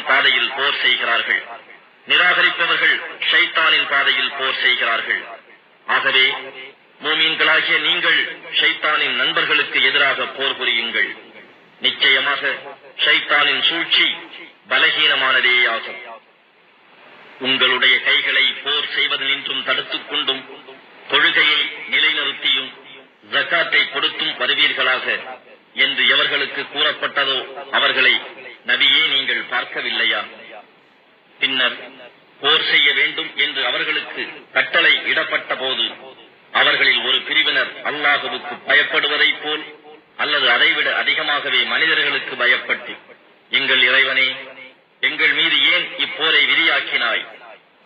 அல்லாஹுவின் பாதையில் போர் செய்கிறார்கள். நிராகரிப்பவர்கள் ஷைத்தானின் பாதையில் போர் செய்கிறார்கள். ஆகவே மூமீன்களாகிய நீங்கள் ஷைத்தானின் நண்பர்களுக்கு எதிராக போர் புரியுங்கள். நிச்சயமாக ஷைத்தானின் சூழ்ச்சி பலகீனமானதேயாகும் உங்களுடைய கைகளை போர் செய்வதனின்றும் தடுத்துக் கொண்டும் தொழுகையை நிலைநிறுத்தியும் ஜக்காத்தை கொடுத்தும் வருவீர்களாக என்று எவர்களுக்கு கூறப்பட்டதோ அவர்களை நபியே நீங்கள் பார்க்கவில்லையா? பின்னர் போர் செய்ய வேண்டும் என்று அவர்களுக்கு கட்டளை இடப்பட்ட போது அவர்களில் ஒரு பிரிவினர் அல்லாஹுவுக்கு பயப்படுவதைப் போல் அல்லது அதைவிட அதிகமாகவே மனிதர்களுக்கு பயப்பட்டு எங்கள் இறைவனே எங்கள் மீது ஏன் இப்போரை விதியாக்கினாய்?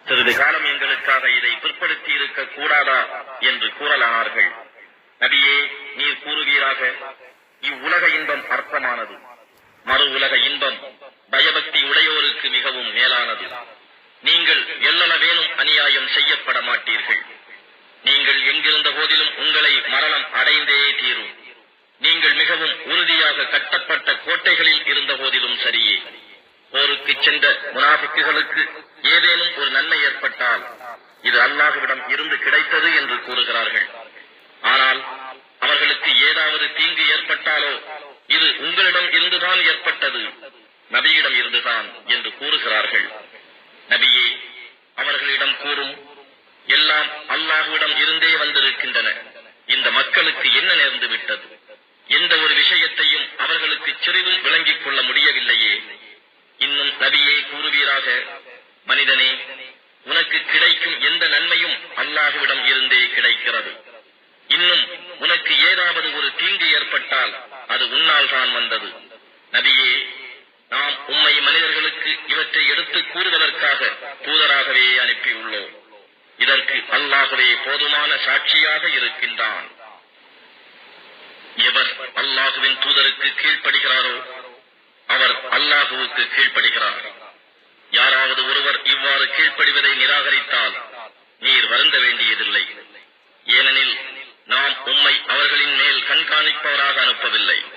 சிறிது காலம் எங்களுக்காக இதை பிற்படுத்தி இருக்க கூடாதா என்று கூறலானார்கள். நபியே நீர் கூறுவீராக இவ்வுலக இன்பம் அர்த்தமானது மறு உலக இன்பம் அநியாயம் செய்யப்பட மாட்டீர்கள் நீங்கள் எங்கிருந்த போதிலும் உங்களை மரணம் அடைந்தே தீரும். நீங்கள் மிகவும் உறுதியாக கட்டப்பட்ட கோட்டைகளில் இருந்த போதிலும் சரியே. போருக்கு சென்ற முனாபிக்குகளுக்கு ஏதேனும் ஒரு நன்மை ஏற்பட்டால் இது அல்லாஹுவிடம் இருந்து கிடைத்தது என்று கூறுகிறார்கள். ஆனால் அவர்களுக்கு ஏதாவது தீங்கு ஏற்பட்டாலோ இது உங்களிடம் இருந்துதான் ஏற்பட்டது. நபியிடம் இருந்துதான் என்று கூறுகிறார்கள். அல்லாஹுவிடம் இருந்தே வந்திருக்கின்றன. இந்த மக்களுக்கு என்ன நேர்ந்து விட்டது? எந்த ஒரு விஷயத்தையும் அவர்களுக்கு சிறிதும் விளங்கிக் கொள்ள முடியவில்லையே. இன்னும் நபியே கூறுவீராக மனிதனே உனக்கு கிடைக்கும் எந்த நன்மையும் அல்லாஹுவிடம் இருந்தே கிடைக்கிறது. இன்னும் உனக்கு ஏதாவது ஒரு தீங்கு ஏற்பட்டால் அது உன்னால் தான் வந்தது. நபியே நாம் உம்மை மனிதர்களுக்கு இவற்றை எடுத்து கூறுவதற்காக தூதராகவே அனுப்பியுள்ளோம் இதற்கு அல்லாஹுவே போதுமான சாட்சியாக இருக்கின்றான். எவர் அல்லாஹுவின் தூதருக்கு கீழ்ப்படுகிறாரோ அவர் அல்லாஹுவுக்கு கீழ்ப்படுகிறார். யாராவது ஒருவர் இவ்வாறு கீழ்ப்படிவதை நிராகரித்தால் நீர் வருந்த வேண்டியதில்லை. ஏனெனில் நாம் உம்மை அவர்களின் மேல் கண்காணிப்பவராக அனுப்பவில்லை.